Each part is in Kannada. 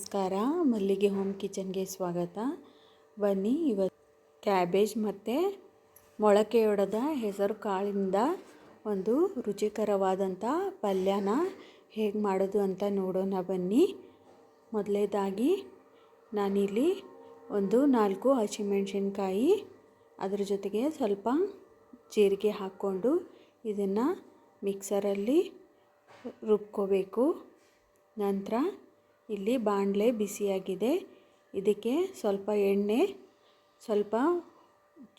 ನಮಸ್ಕಾರ, ಮಲ್ಲಿಗೆ ಹೋಮ್ ಕಿಚನ್ಗೆ ಸ್ವಾಗತ. ಬನ್ನಿ ಇವತ್ತು ಕ್ಯಾಬೇಜ್ ಮತ್ತು ಮೊಳಕೆಯೊಡೆದ ಹೆಸರು ಕಾಳಿಂದ ಒಂದು ರುಚಿಕರವಾದಂಥ ಪಲ್ಯನ ಹೇಗೆ ಮಾಡೋದು ಅಂತ ನೋಡೋಣ ಬನ್ನಿ. ಮೊದಲೇದಾಗಿ ನಾನಿಲ್ಲಿ ಒಂದು ನಾಲ್ಕು ಹಸಿಮೆಣಸಿನ್ಕಾಯಿ, ಅದ್ರ ಜೊತೆಗೆ ಸ್ವಲ್ಪ ಜೀರಿಗೆ ಹಾಕ್ಕೊಂಡು ಇದನ್ನು ಮಿಕ್ಸರಲ್ಲಿ ರುಬ್ಕೋಬೇಕು. ನಂತರ ಇಲ್ಲಿ ಬಾಣಲೆ ಬಿಸಿಯಾಗಿದೆ. ಇದಕ್ಕೆ ಸ್ವಲ್ಪ ಎಣ್ಣೆ, ಸ್ವಲ್ಪ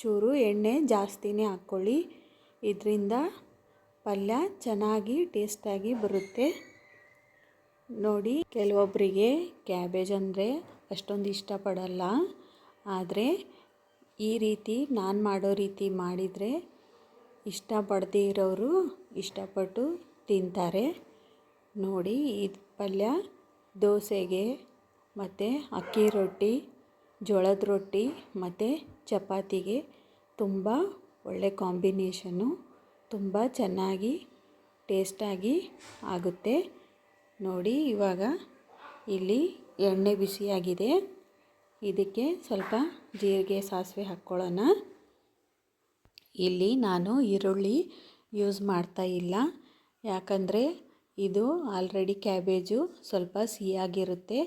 ಚೂರು ಎಣ್ಣೆ ಜಾಸ್ತಿನೇ ಹಾಕ್ಕೊಳ್ಳಿ. ಇದರಿಂದ ಪಲ್ಯ ಚೆನ್ನಾಗಿ ಟೇಸ್ಟಾಗಿ ಬರುತ್ತೆ. ನೋಡಿ ಕೆಲವೊಬ್ಬರಿಗೆ ಕ್ಯಾಬೇಜ್ ಅಂದರೆ ಅಷ್ಟೊಂದು ಇಷ್ಟಪಡಲ್ಲ. ಆದರೆ ಈ ರೀತಿ ನಾನು ಮಾಡೋ ರೀತಿ ಮಾಡಿದರೆ ಇಷ್ಟಪಡದೇ ಇರೋರು ಇಷ್ಟಪಟ್ಟು ತಿಂತಾರೆ. ನೋಡಿ ಇದು ಪಲ್ಯ ದೋಸೆಗೆ ಮತ್ತು ಅಕ್ಕಿ ರೊಟ್ಟಿ, ಜೋಳದ ರೊಟ್ಟಿ ಮತ್ತು ಚಪಾತಿಗೆ ತುಂಬ ಒಳ್ಳೆ ಕಾಂಬಿನೇಷನ್ನು ತುಂಬ ಚೆನ್ನಾಗಿ ಟೇಸ್ಟಾಗಿ ಆಗುತ್ತೆ. ನೋಡಿ ಇವಾಗ ಇಲ್ಲಿ ಎಣ್ಣೆ ಬಿಸಿಯಾಗಿದೆ. ಇದಕ್ಕೆ ಸ್ವಲ್ಪ ಜೀರಿಗೆ ಸಾಸಿವೆ ಹಾಕ್ಕೊಳ್ಳೋಣ. ಇಲ್ಲಿ ನಾನು ಈರುಳ್ಳಿ ಯೂಸ್ ಮಾಡ್ತಾ ಇಲ್ಲ. ಯಾಕಂದರೆ ಇದು ಆಲ್ರೆಡಿ ಕ್ಯಾಬೇಜು, ಸ್ವಲ್ಪ ಸಿಹಿಯಾಗಿರುತ್ತೆ.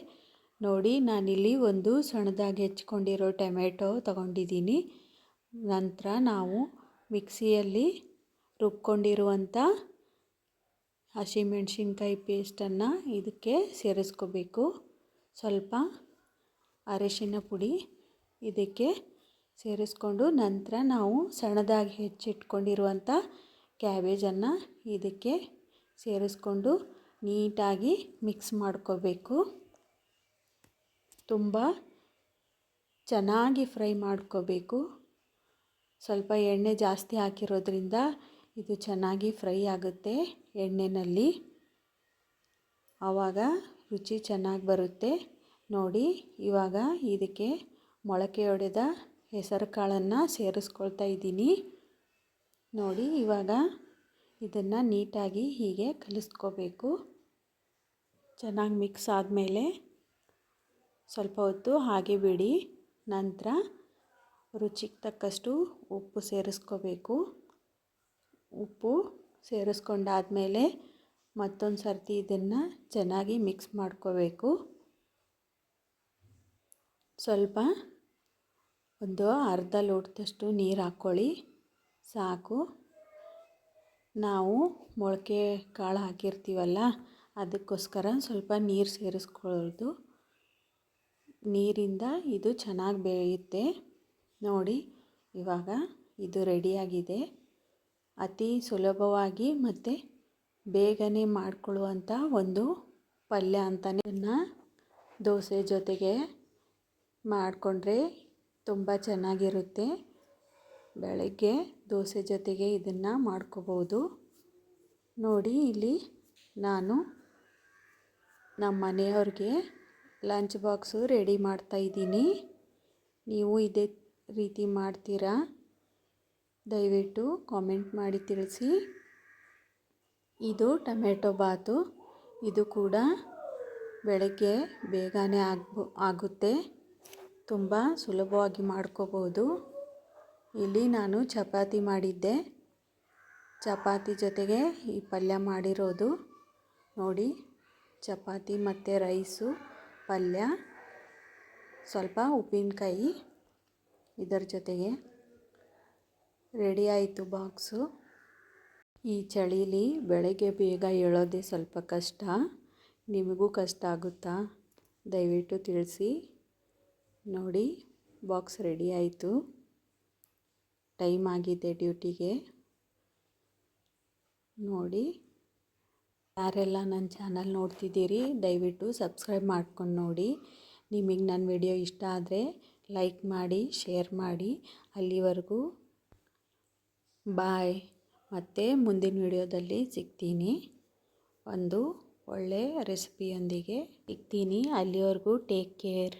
ನೋಡಿ, ನಾನಿಲ್ಲಿ ಒಂದು ಸಣ್ಣದಾಗಿ ಹೆಚ್ಕೊಂಡಿರೋ ಟೊಮೆಟೊ ತಗೊಂಡಿದ್ದೀನಿ. ನಂತರ ನಾವು ಮಿಕ್ಸಿಯಲ್ಲಿ ರುಬ್ಕೊಂಡಿರುವಂಥ ಹಸಿಮೆಣಸಿನ್ಕಾಯಿ ಪೇಸ್ಟನ್ನು ಇದಕ್ಕೆ ಸೇರಿಸ್ಕೋಬೇಕು. ಸ್ವಲ್ಪ ಅರಿಶಿನ ಪುಡಿ ಇದಕ್ಕೆ ಸೇರಿಸ್ಕೊಂಡು ನಂತರ ನಾವು ಸಣ್ಣದಾಗಿ ಹೆಚ್ಚಿಟ್ಕೊಂಡಿರುವಂಥ ಕ್ಯಾಬೇಜನ್ನು ಇದಕ್ಕೆ ಸೇರಿಸ್ಕೊಂಡು ನೀಟಾಗಿ ಮಿಕ್ಸ್ ಮಾಡ್ಕೋಬೇಕು. ತುಂಬ ಚೆನ್ನಾಗಿ ಫ್ರೈ ಮಾಡ್ಕೋಬೇಕು. ಸ್ವಲ್ಪ ಎಣ್ಣೆ ಜಾಸ್ತಿ ಹಾಕಿರೋದ್ರಿಂದ ಇದು ಚೆನ್ನಾಗಿ ಫ್ರೈ ಆಗುತ್ತೆ ಎಣ್ಣೆಯಲ್ಲಿ ಆವಾಗ ರುಚಿ ಚೆನ್ನಾಗಿ ಬರುತ್ತೆ. ನೋಡಿ, ಇವಾಗ ಇದಕ್ಕೆ ಮೊಳಕೆ ಹೊಡೆದ ಹೆಸರು ಕಾಳನ್ನು ಸೇರಿಸ್ಕೊಳ್ತಾ ಇದ್ದೀನಿ. ನೋಡಿ, ಇವಾಗ ಇದನ್ನು ನೀಟಾಗಿ ಹೀಗೆ ಕಲಿಸ್ಕೋಬೇಕು. ಚೆನ್ನಾಗಿ ಮಿಕ್ಸ್ ಆದಮೇಲೆ ಸ್ವಲ್ಪ ಹೊತ್ತು ಹಾಗೆ ಬಿಡಿ. ನಂತರ ರುಚಿಗೆ ತಕ್ಕಷ್ಟು ಉಪ್ಪು ಸೇರಿಸ್ಕೋಬೇಕು. ಉಪ್ಪು ಸೇರಿಸ್ಕೊಂಡಾದಮೇಲೆ ಮತ್ತೊಂದು ಸರ್ತಿ ಇದನ್ನು ಚೆನ್ನಾಗಿ ಮಿಕ್ಸ್ ಮಾಡ್ಕೋಬೇಕು. ಸ್ವಲ್ಪ ಒಂದು ಅರ್ಧ ಲೋಟದಷ್ಟು ನೀರು ಹಾಕ್ಕೊಳ್ಳಿ. ಸಾಕು. ನಾವು ಮೊಳಕೆ ಕಾಳು ಹಾಕಿರ್ತೀವಲ್ಲ, ಅದಕ್ಕೋಸ್ಕರ ಸ್ವಲ್ಪ ನೀರು ಸೇರಿಸ್ಕೊಳ್ಳೋದು. ನೀರಿಂದ ಇದು ಚೆನ್ನಾಗಿ ಬೇಯುತ್ತೆ. ನೋಡಿ, ಇವಾಗ ಇದು ರೆಡಿಯಾಗಿದೆ. ಅತಿ ಸುಲಭವಾಗಿ ಮತ್ತು ಬೇಗನೆ ಮಾಡಿಕೊಳ್ಳುವಂಥ ಒಂದು ಪಲ್ಯ ಅಂತಲೇ ಇದನ್ನು ದೋಸೆ ಜೊತೆಗೆ ಮಾಡಿಕೊಂಡ್ರೆ ತುಂಬ ಚೆನ್ನಾಗಿರುತ್ತೆ. ಬೆಳಗ್ಗೆ ದೋಸೆ ಜೊತೆಗೆ ಇದನ್ನು ಮಾಡ್ಕೋಬೋದು. ನೋಡಿ ಇಲ್ಲಿ ನಾನು ನಮ್ಮ ಮನೆಯವ್ರಿಗೆ ಲಂಚ್ ಬಾಕ್ಸು ರೆಡಿ ಮಾಡ್ತಾಯಿದ್ದೀನಿ ನೀವು ಇದೇ ರೀತಿ ಮಾಡ್ತೀರಾ? ದಯವಿಟ್ಟು ಕಾಮೆಂಟ್ ಮಾಡಿ ತಿಳಿಸಿ. ಇದು ಟೊಮೆಟೊ ಬಾತು. ಇದು ಕೂಡ ಬೆಳಗ್ಗೆ ಬೇಗನೆ ಆಗ್ಬೋ, ಆಗುತ್ತೆ. ತುಂಬ ಸುಲಭವಾಗಿ ಮಾಡ್ಕೋಬೋದು. ಇಲ್ಲಿ ನಾನು ಚಪಾತಿ ಮಾಡಿದ್ದೆ. ಚಪಾತಿ ಜೊತೆಗೆ ಈ ಪಲ್ಯ ಮಾಡಿರೋದು. ನೋಡಿ, ಚಪಾತಿ ಮತ್ತು ರೈಸು, ಪಲ್ಯ, ಸ್ವಲ್ಪ ಉಪ್ಪಿನಕಾಯಿ ಇದರ ಜೊತೆಗೆ. ರೆಡಿ ಆಯಿತು ಬಾಕ್ಸು. ಈ ಚಳೀಲಿ ಬೆಳಗ್ಗೆ ಬೇಗ ಹೇಳೋದೇ ಸ್ವಲ್ಪ ಕಷ್ಟ. ನಿಮಗೂ ಕಷ್ಟ ಆಗುತ್ತಾ? ದಯವಿಟ್ಟು ತಿಳಿಸಿ. ನೋಡಿ, ಬಾಕ್ಸ್ ರೆಡಿ ಆಯಿತು. ಟೈಮ್ ಆಗಿದೆ ಡ್ಯೂಟಿಗೆ. ನೋಡಿ, ಯಾರೆಲ್ಲ ನನ್ನ ಚಾನಲ್ ನೋಡ್ತಿದ್ದೀರಿ, ದಯವಿಟ್ಟು ಸಬ್ಸ್ಕ್ರೈಬ್ ಮಾಡ್ಕೊಂಡು ನೋಡಿ. ನಿಮಗೆ ನನ್ನ ವಿಡಿಯೋ ಇಷ್ಟ ಆದರೆ ಲೈಕ್ ಮಾಡಿ, ಶೇರ್ ಮಾಡಿ. ಅಲ್ಲಿವರೆಗೂ ಬಾಯ್. ಮತ್ತು ಮುಂದಿನ ವಿಡಿಯೋದಲ್ಲಿ ಸಿಗ್ತೀನಿ. ಒಂದು ಒಳ್ಳೆಯ ರೆಸಿಪಿಯೊಂದಿಗೆ ಸಿಗ್ತೀನಿ. ಅಲ್ಲಿವರೆಗೂ ಟೇಕ್ ಕೇರ್.